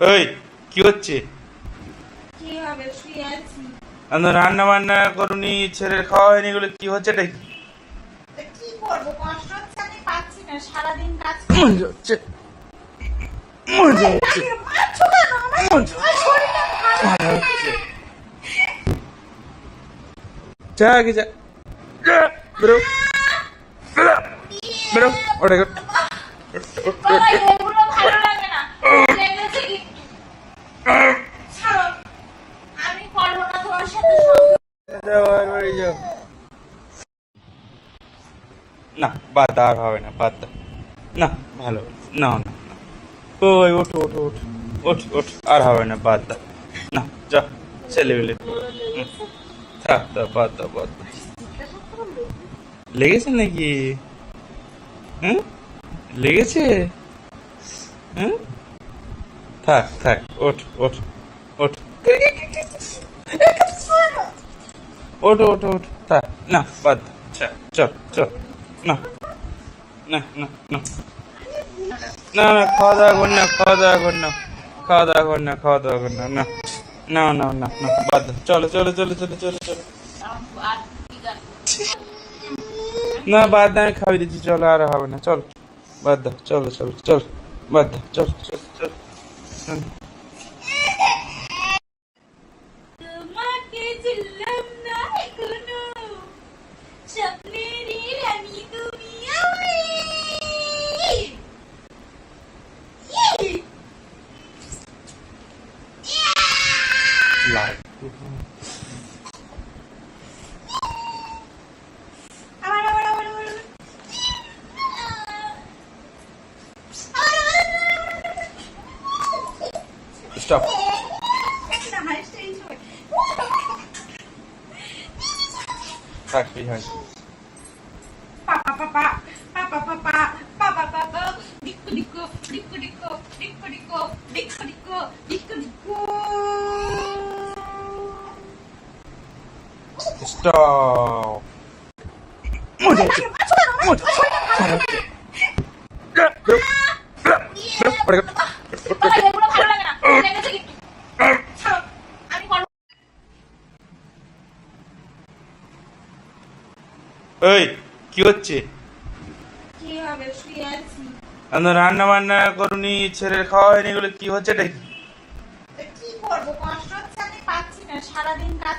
এই কি হচ্ছে? রান্না বান্না করুনি ছেড়ে খাওয়া হয়নি এগুলো কি হচ্ছে এটা কি সারাদিন কাজ মজা হচ্ছে। যা কি যা Bro. Bro. Oda got. না বাদ আর হবে না বাদ না ভালো, না না ওই, ওঠ ওঠ ওঠ ওঠ ওঠ, আর হবে না বাদ দা যা, ছেলে বেলে থাক লেগেছে নাকি? লেগেছে? থাক থাক, ওঠ ওঠ ওঠ। ওঠো থাক, না, বাদ চল চল, না না না না। না না, খাওয়া দাওয়া কর না, খাওয়া দাওয়া কর না, খাওয়া দাওয়া কর না, খাওয়া দাওয়া কর না না। না না না না বাদ। চলো চলো চলো চলো চলো চলো। না বাদ দাও, আমি খাওয়াই দিচ্ছি চলো আর হবে না। চল বাদ দাও চলো চলো চল বাদ দাও চল চল চল। এই কি হচ্ছে? রান্না বান্না করুনি ছেড়ে খাওয়া হয়নি এগুলো কি হচ্ছে এটা কি করব? কষ্ট হচ্ছে আমি পাচ্ছি না সারাদিন কাজ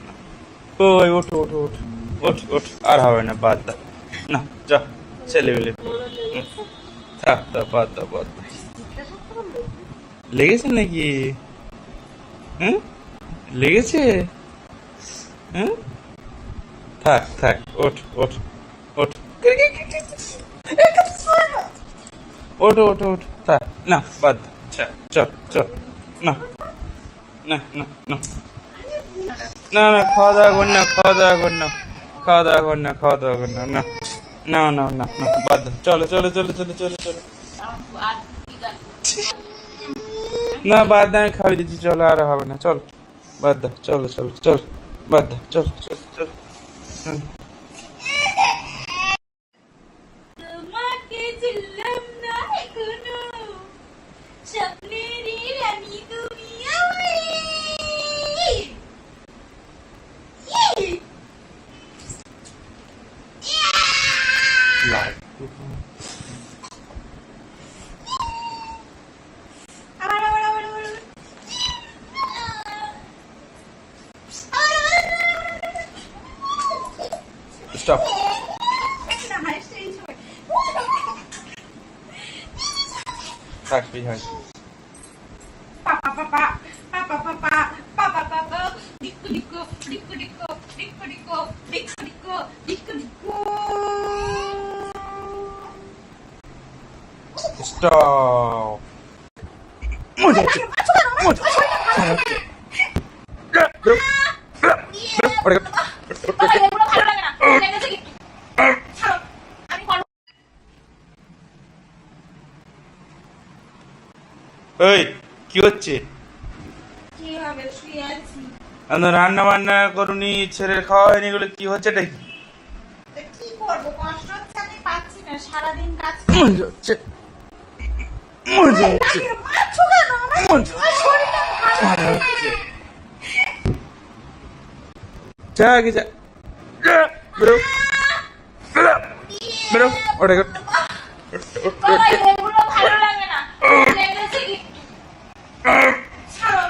ওই, ওঠো ওঠো ওঠো। ওঠ ওঠ। আর হবে না, বাদ দাও না, যা, ছেলে বেলে থাক দাও বাদ দাও বাদ দাও লেগেছে নাকি? হুম? লেগেছে? হুম? থাক থাক, ওঠ ওঠ ওঠ। ওঠো ওঠো ওঠো, থাক। না, বাদ। চল চল চল না না না না। না না খাওয়া দাওয়া কর না খাওয়া দাওয়া কর না খাওয়া দাওয়া কর না খাওয়া দাওয়া কর না না না না না না বাদ। চলো চলো চলো চলো চলো চলো না বাদ দাও, আমি খাওয়াই দিচ্ছি চলো আর হবে না চল বাদ দাও চলো চলো চল বাদ দাও চল চল চল back behind. Stop. আমি রান্না বান্না করুনি ছেলের খাওয়া হয়নি এগুলো কি হচ্ছে এটা কি কি করব? কষ্ট হচ্ছে আমি পাচ্ছি না সারাদিন কাজ মজা হচ্ছে। মজা হচ্ছে। মারছো কেন আমার মজা আমার শরীরটা ভালো মজা হচ্ছে যা আগে যা। যা, বেরো। বেরো বেরো। ওটা গেল। বাবা, এগুলো ভালো লাগে না লেগেছে কি? ছাড়ো,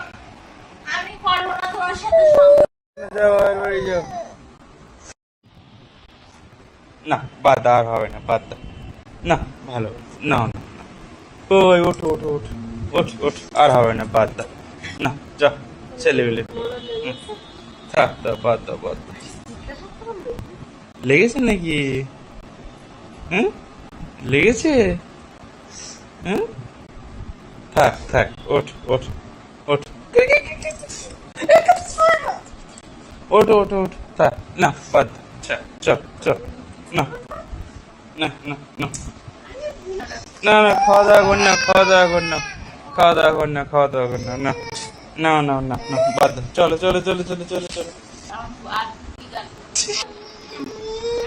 আমি করব না তোমার সাথে সঙ্গ। যাও আর বাড়ি যাও না, বাদ আর হবে না, বাদ না, ভালো। না। ওই ওঠো ওঠো ওঠো ওঠ ওঠ আর হবে না, বাদ দাও না, যা, ছেলে বেলে থাক দাও বাদ দাও বাদ লেগেছে নাকি? হুম? লেগেছে? হুম? থাক থাক ওঠ ওঠ ওঠ ওঠো ওঠো ওঠো। না বাদ। দাও। চল চল। না না না না। না না খাওয়া দাওয়া কর না খাওয়া দাওয়া কর না। খাওয়া দাওয়া কর না খাওয়া দাওয়া কর না না। না না না না বাদ। দাও। চলো চলো চলো চলো চলো চলো।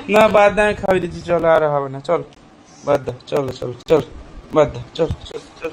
না বাদ দাও আমি খাওয়াই দিচ্ছি চলো আর হবে না। চল বাদ দাও চলো চলো চল বাদ দাও চল চল চল।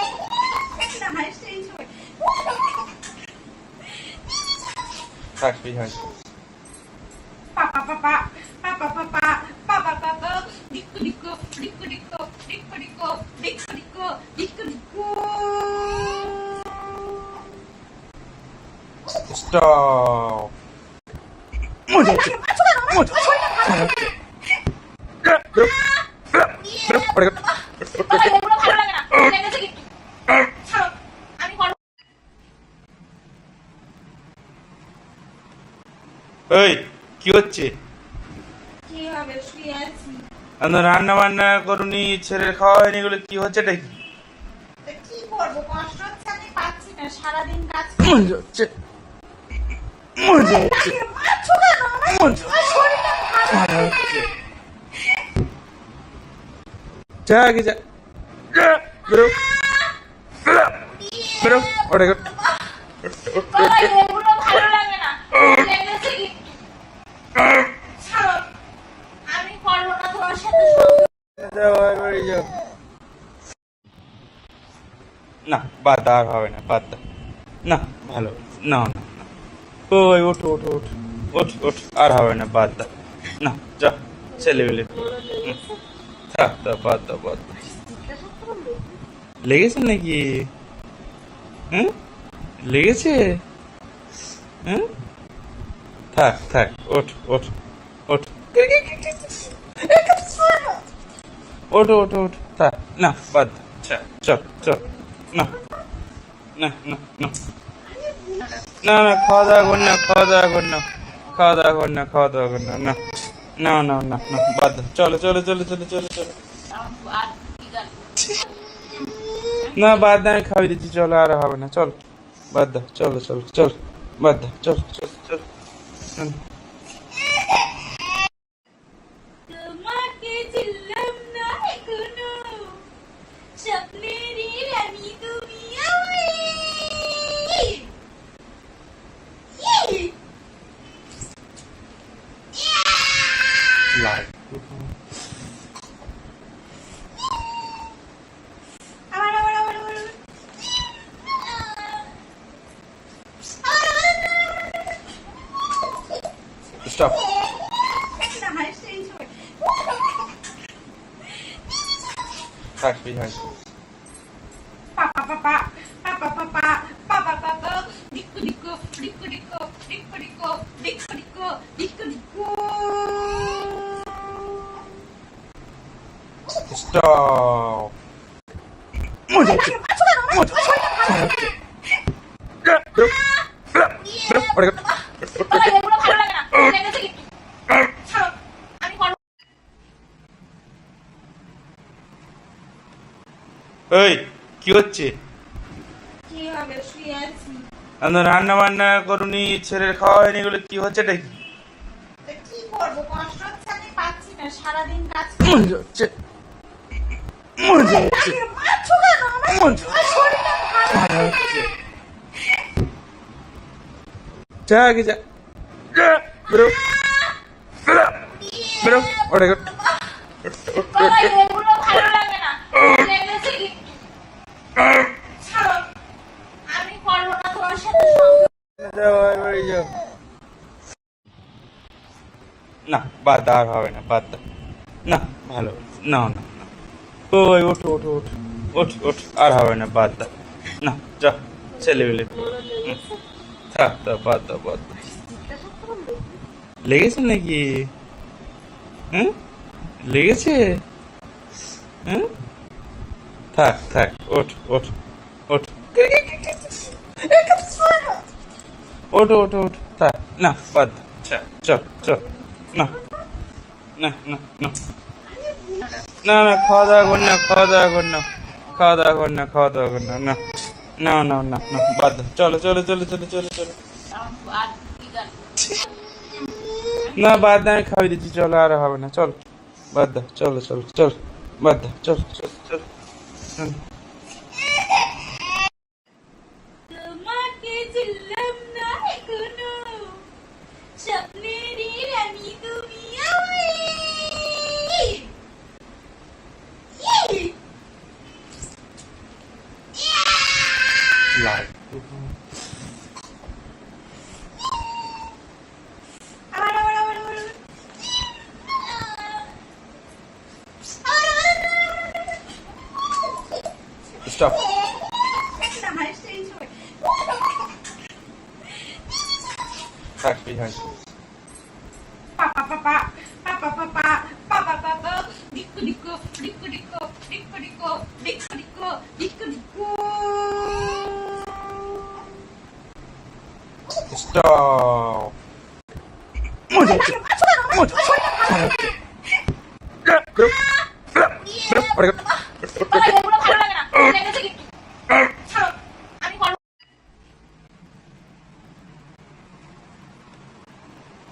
থাক এই হয় পা পা পা পা, পা পা পা পা, পা পা পা পা, ডিক্কু ডিক্কু, ডিক্কু ডিক্কু, ডিক্কু ডিক্কু, ডিক্কু ডিক্কু, ডিক্কু ডিক্কু। স্টপ মজা হচ্ছে মজা হচ্ছে বেরো, বেরো, বেরো, ওটা গেল। বাবা, এগুলো ভালো লাগে না। লেগেছে কি? ছাড়ো, আমি করব। এই কি হচ্ছে কি হবে শুয়ে আছি আমি রান্না বান্না করুনি ছেলের খাওয়া হয়নি এগুলো কি হচ্ছে এটা কি তা না, বাদ আর হবে না, বাদ না, ভালো, না না ওই ওঠো ওঠো ওঠো ওঠ ওঠ আর হবে না, বাদ দাও না, যা, ছেলে বেলে থাক দাও বাদ দাও বাদ দাও লেগেছে নাকি? হুম? লেগেছে? হুম? থাক থাক ওঠ ওঠ ওঠ ওঠো ওঠো ওঠো। না, বাদ। চল চল না। না না না। না না, খাওয়া দাওয়া কর না, খাওয়া দাওয়া কর না। খাওয়া দাওয়া কর না, খাওয়া দাওয়া কর না না। না না না না, বাদ। চলো চলো চলো চলো চলো চলো। না, বাদ দাও আমি খাওয়াই দিচ্ছি, চলো, আর হবে না, চল। বাদ দাও চলো চলো, চল। বাদ দাও চল চল চল। 来。啊！来来来来来！来。收。哎，非常行。এই কি হচ্ছে? রান্না বান্না করুনি ছেড়ে খাওয়া হয়নি এগুলো কি হচ্ছে এটা কি বেরো। বেরো। বেরো। ওটা না, বাদ, আর হবে না, বাদ না, ভালো, না না ওই, ওঠো ওঠো ওঠো, ওঠ ওঠ, আর হবে না, বাদ দাও না, যা, ছেলে বেলে থাক দাও বাদ দাও বাদ দাও লেগেছে নাকি? হুম? লেগেছে? হুম? থাক থাক, ওঠ ওঠ ওঠ। ওঠো ওঠো ওঠো। থাক না বাদ। দাও চল চল। চল না। না না না। না না খাওয়া দাওয়া কর না খাওয়া দাওয়া কর না। খাওয়া দাওয়া কর না খাওয়া দাওয়া কর না না। না না না না বাদ। দাও চলো চলো চলো চলো চলো চলো। না বাদ দাও আমি খাওয়াই দিচ্ছি চলো আর হবে না চল। বাদ দাও চলো চলো চল। বাদ দাও চল চল চল। Submarine and Eagle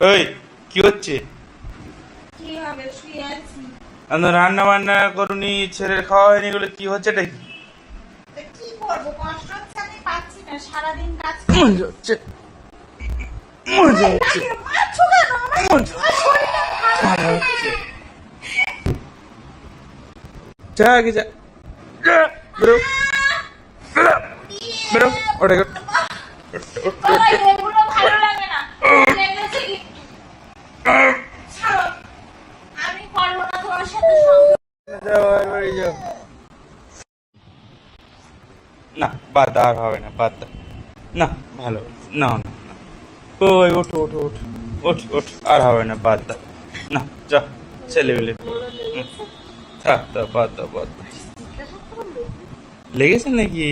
এই কি হচ্ছে? রান্না বান্না করুনি ছেড়ে খাওয়া হয়নি এগুলো কি হচ্ছে এটা কি সারাদিন কাজ মজা হচ্ছে। মজা হচ্ছে। সাথে সংসার। যাও, আর বাড়ি যাও। না বাদ আর হবে না বাদ না ভালো। না না ওই ওঠো ওঠো ওঠো। ওঠ ওঠ আর হবে না বাদ না যা ছেলে থাক দাও বাদ দাও বাদ লেগেছে নাকি?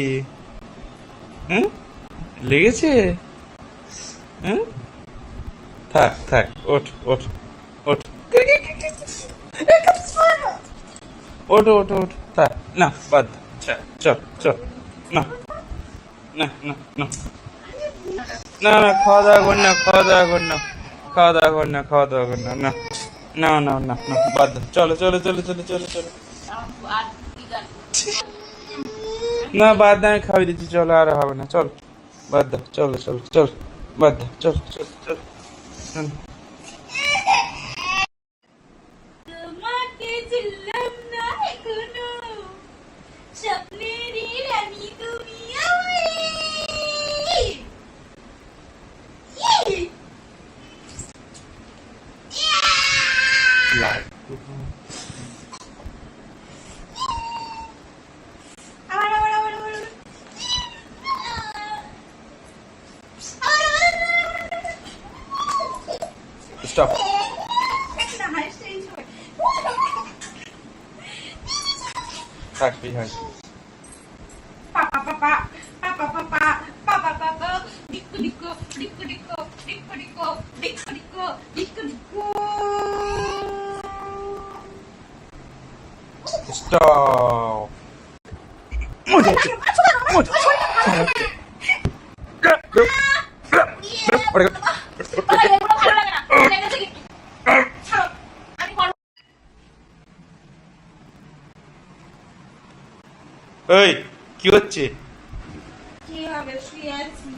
লেগেছে? থাক থাক, ওঠ ওঠ ওঠ। ওঠো ওঠো ওঠো, থাক, না, বাদ চল চল, না না না না। না না, খাওয়া দাওয়া কর না, খাওয়া দাওয়া কর না, খাওয়া দাওয়া কর না, খাওয়া দাওয়া কর না না। না না না না, বাদ চলো চলো চলো চলো চলো চলো। না, বাদ দাও আমি খাওয়াই দিচ্ছি, চলো, আর হবে না। চল, বাদ দাও চলো চলো, চল, বাদ দাও চল চল চল। করব এই কি হচ্ছে? কি হবে শুয়ে আছি?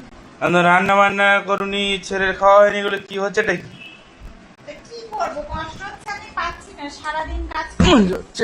আমরা রান্না বান্না করুনি ছেলের খাওয়া হয়নি এগুলো কি হচ্ছে এটা কি? করব? কষ্ট হচ্ছে আমি পাচ্ছি না সারাদিন কাজ হচ্ছে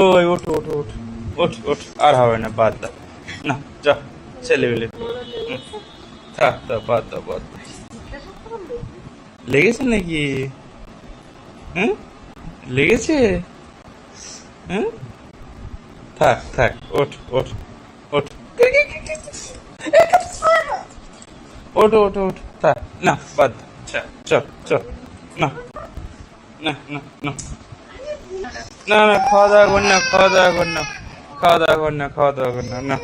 ওই, ওঠো ওঠো ওঠো। ওঠ ওঠ। আর হবে না, বাদ দাও না, যা, ছেলে বেলে থাক দাও বাদ দাও বাদ দাও লেগেছে নাকি? হ্যাঁ লেগেছে? হ্যাঁ থাক থাক, ওঠ ওঠ ওঠ। ওঠো ওঠো ওঠো, থাক, না, বাদ চল চল। না না না না। না না, খাওয়া দাওয়া কর না, খাওয়া দাওয়া কর না, খাওয়া দাওয়া কর না, খাওয়া দাওয়া কর না না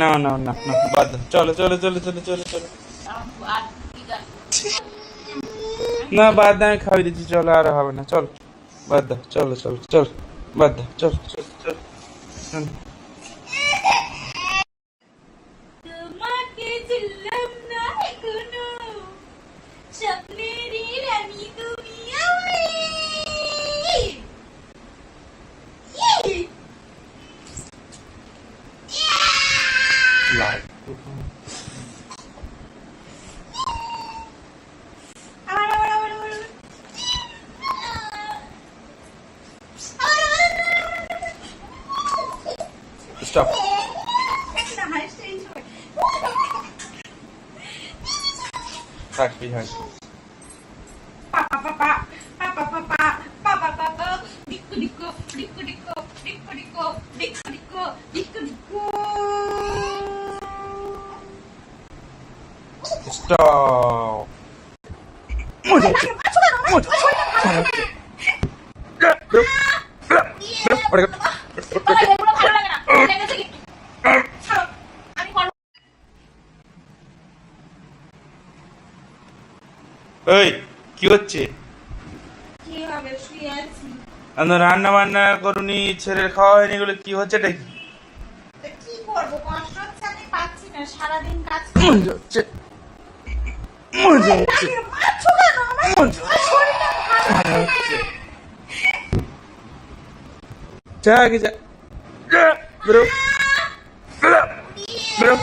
না না না না, বাদ চলো চলো চলো চলো চলো চলো। না, বাদ আমি খাওয়াই দিচ্ছি, চলো, আর হবে না, চলো, বাদ দাও, চলো চলো চলো, বাদ দাও চলো চলো চলো। করব এই কি হচ্ছে? আমরা রান্না বান্না করুনি ছেলের খাওয়া হয়নি এগুলো কি হচ্ছে এটা কি? করব? কষ্ট হচ্ছে আমি পাচ্ছি না সারাদিন কাজ যা কি বেরো। বেরো।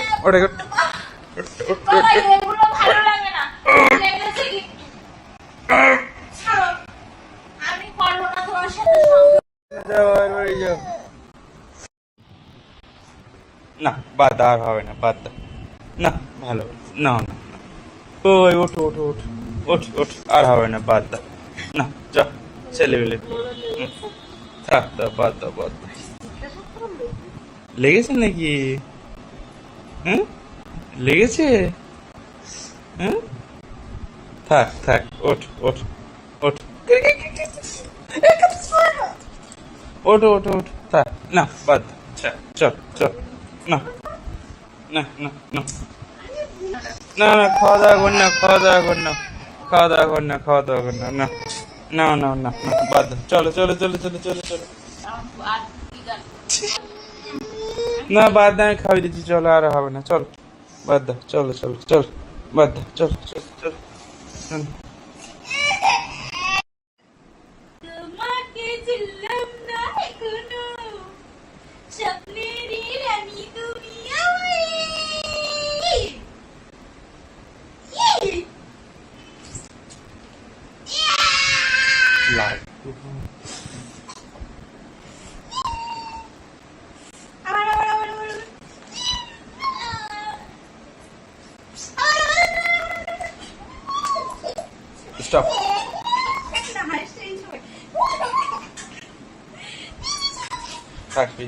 না। বাদ আর হবে না বাদ না ভালো। না না। ওই, ওঠো ওঠো ওঠো। ওঠ ওঠ। আর হবে না, বাদ দাও। না, যা, ছেলে বেলে থাক দাও বাদ দাও বাদ দাও। লেগেছে নাকি? হ্যাঁ লেগেছে? হ্যাঁ থাক থাক, ওঠ ওঠ ওঠ। ওঠো ওঠো ওঠো। থাক, না, বাদ চল চল চল। না না না না। না না, খাওয়া দাওয়া কর না, খাওয়া দাওয়া কর না, খাওয়া দাওয়া কর না, খাওয়া দাওয়া কর না না না না না না, বাদ চলো চলো চলো চলো চলো চলো। না, বাদ দাও খাওয়াই দিচ্ছি, চলো, আর হবে না, চলো, বাদ দাও, চলো চলো চলো, বাদ দাও চলো চলো চলো। স্টপ থাক তুই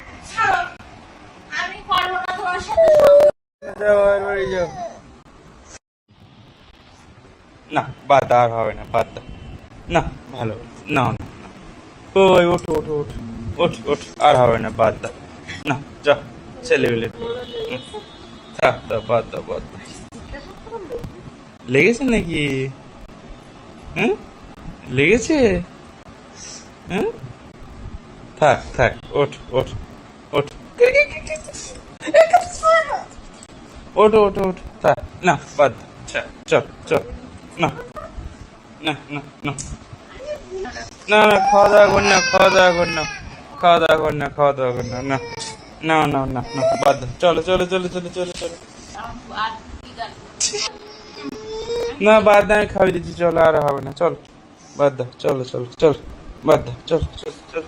না, বাদ, আর হবে না, বাদ না, ভালো, না না। ওই, ওঠো ওঠো ওঠো, ওঠ ওঠ, আর হবে না, বাদ দাও। না, যা, ছেলে বেলে থাক দাও বাদ দাও বাদ দাও। লেগেছে নাকি? হুম? লেগেছে? হুম? থাক থাক, ওঠ ওঠ ওঠ। ওঠো ওঠো ওঠো থাক না বাদ দাও। চল চল চল না না না না না না খাওয়া দাওয়া কর না খাওয়া দাওয়া কর না খাওয়া দাওয়া কর না খাওয়া দাওয়া কর না না না না না না বাদ দাও। চলো চলো চলো চলো চলো চলো আর কি গান না বাদ দাও আমি খাওয়াই দিচ্ছি চলো আর হবে না চল বাদ দাও চলো চলো চলো বাদ দাও চলো চলো চলো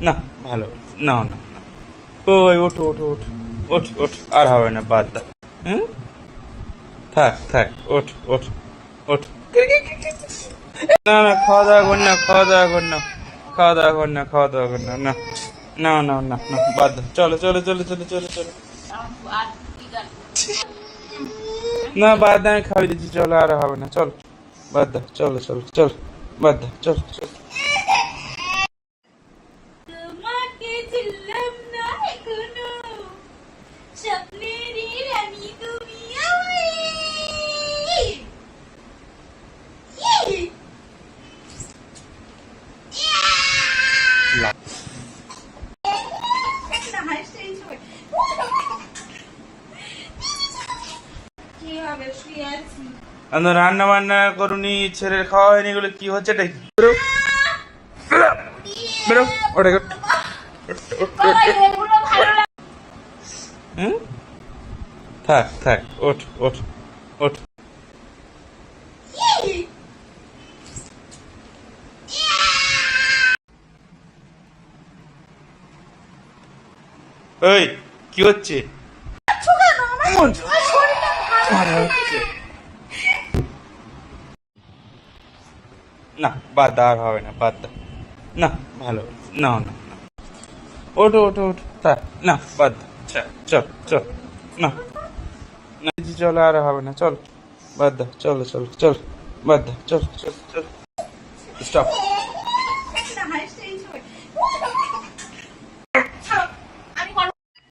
না, ভালো। না না। ওই, ওঠো ওঠো ওঠো, ওঠ ওঠ, আর হবে না, বাদ দাও হুম? থাক থাক, ওঠ ওঠ ওঠ। না না, খাওয়া দাওয়া কর না, খাওয়া দাওয়া কর না, খাওয়া দাওয়া কর না, খাওয়া দাওয়া কর না না। না না না বাদ চলো চলো চলো চলো চলো চলো। না, বাদ আমি খাওয়াই দিচ্ছি চলো, আর হবে না। চল, বাদ দাও, চলো চলো, চল, বাদ দাও, চল, চলো তোমাকে চিনলাম না এখনও স্বপ্নেরই রানী তুমি আমি না হাসছে এই সময় কি হবে শুয়ে আছি আমি রান্না বান্না করুনি ছেলের খাওয়া হয়নি এগুলো কি হচ্ছে এটা বেরো। ওটা হুম? থাক থাক ওঠ ওঠ ওঠ। ওই কি হচ্ছে। না, বাদ দা, আর হবে না, বাদ দা। না, ভালো না না ওঠো ওঠো ওঠো। না, বাদ দা। চল চল চল না। না, জি, চলো, আর হবে না, চল। বাদ দা, চলো চলো, চল। বাদ দা, চল চল চল। স্টপ।